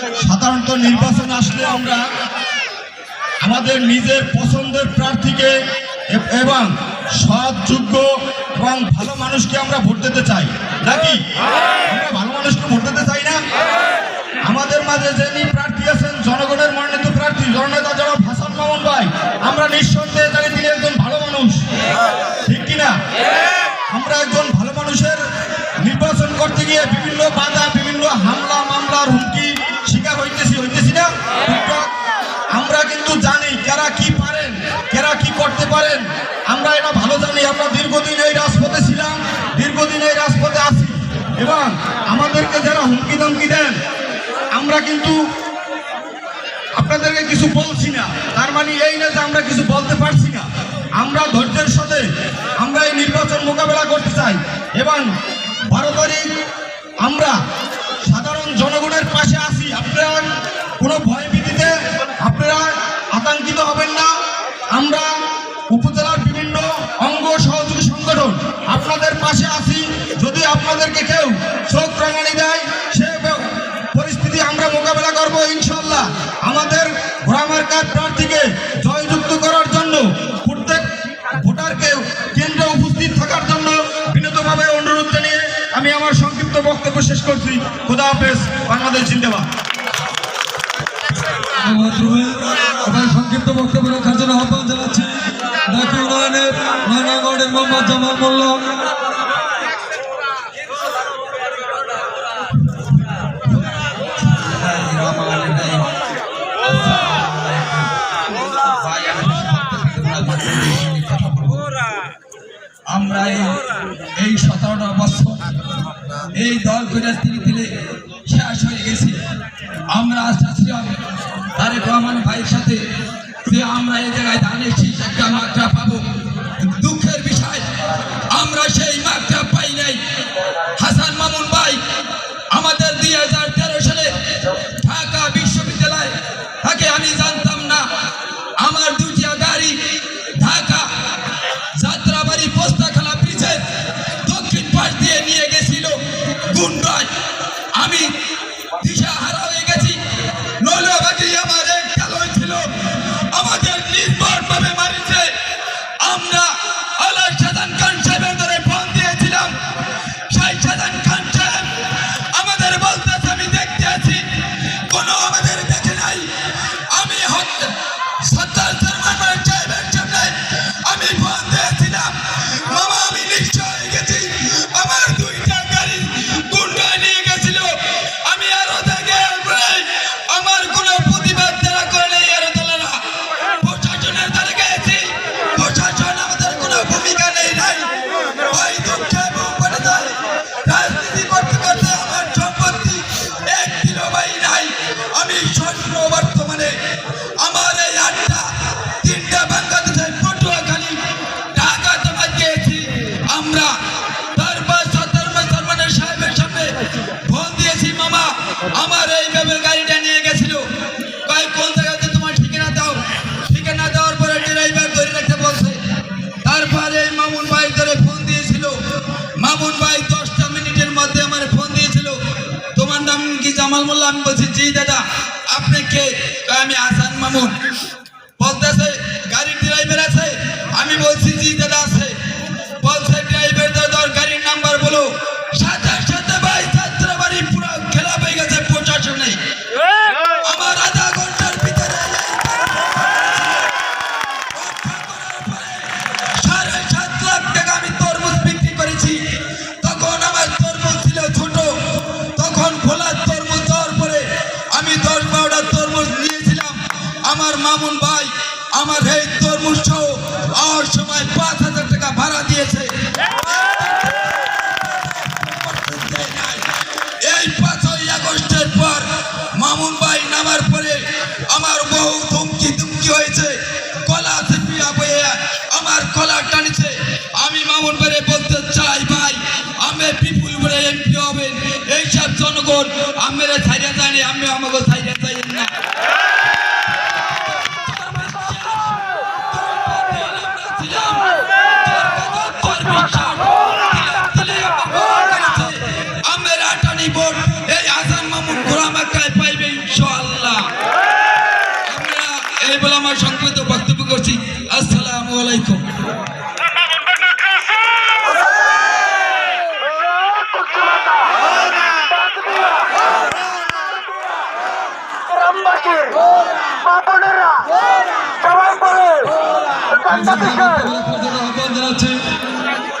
সাধারণত নির্বাচন আসলে আমরা আমাদের নিজের পছন্দের প্রার্থীকে এবং সৎ যোগ্য এবং ভালো মানুষকে আমরা ভোট দিতে চাই। নাকি? আমরা ভালো মানুষকে ভোট দিতে চাই না? আমাদের মাঝে যিনি প্রার্থী আছেন, জনগণের মনোনীত প্রার্থী, জননেতা জনাব হাসান মামুন ভাই, আমরা নিঃসন্দেহে জানি তিনি একজন ভালো মানুষ। ঠিক কিনা? আমরা একজন ভালো মানুষের নির্বাচন করতে গিয়ে বিভিন্ন বাধা দীর্ঘদিন এই রাজপথে আছি এবং আমাদেরকে যারা হুমকি ধমকি দেন, আমরা কিন্তু আপনাদেরকে কিছু বলছি না। তার মানে এই না যে আমরা কিছু বলতে পারছি না। আমরা ধৈর্যের সাথে আমরা এই নির্বাচন মোকাবেলা করতে চাই, এবং বারো আমরা সাধারণ জনগণের পাশে আছি। আপনার কোনো ভয় আপনাদেরকে কেউ চোখ রাঙানি দেয়, সে পরিস্থিতি আমরা মোকাবেলা করব ইনশাল্লাহ আমাদের ভোটামার্কার প্রার্থীকে জয়যুক্ত করার জন্য প্রত্যেক ভোটারকে কেন্দ্রে উপস্থিত থাকার জন্য বিনীতভাবে অনুরোধ জানিয়ে আমি আমার সংক্ষিপ্ত বক্তব্য শেষ করছি। খোদা হাফেজ, বাংলাদেশ জিন্দাবাদ। সংক্ষিপ্ত বক্তব্য রাখার জন্য আহ্বান জানাচ্ছি। ঢাকা উন্নয়নের মোহাম্মদ জামাল মোল্লা। আমরা এই- সতেরোটা বছর এই দল করে তিলে তিলে শেষ হয়ে গেছি। আমরা ছিলাম তারেক রহমান ভাইয়ের সাথে যে আমরা এই জায়গায় দাঁড়িয়েছি একটা মাত্রা পাবো। দুঃখের বিষয়, আমরা সেই মাত্রা পাই নাই। হাসান মামুন মোল্লা আমি বলছি জি দাদা আপনি কে? আমি আসান মামুন। বলতেছে আমার মামুন ভাই, আমার এই তরমুজ সহ আর সময় পাঁচ হাজার টাকা ভাড়া দিয়েছে। এই পাঁচই আগস্টের পর মামুন ভাই নামার পরে আমার বহু ধমকি ধমকি হয়েছে। কলা চেপিয়া আমার কলা টানিছে। আমি মামুন ভাইরে বলতে চাই, ভাই, আমি বিপুল বলে এমপি হবেন। এইসব জনগণ ছাইরা যায়নি আমি আমাকে নাকি সবাই বলে কান্না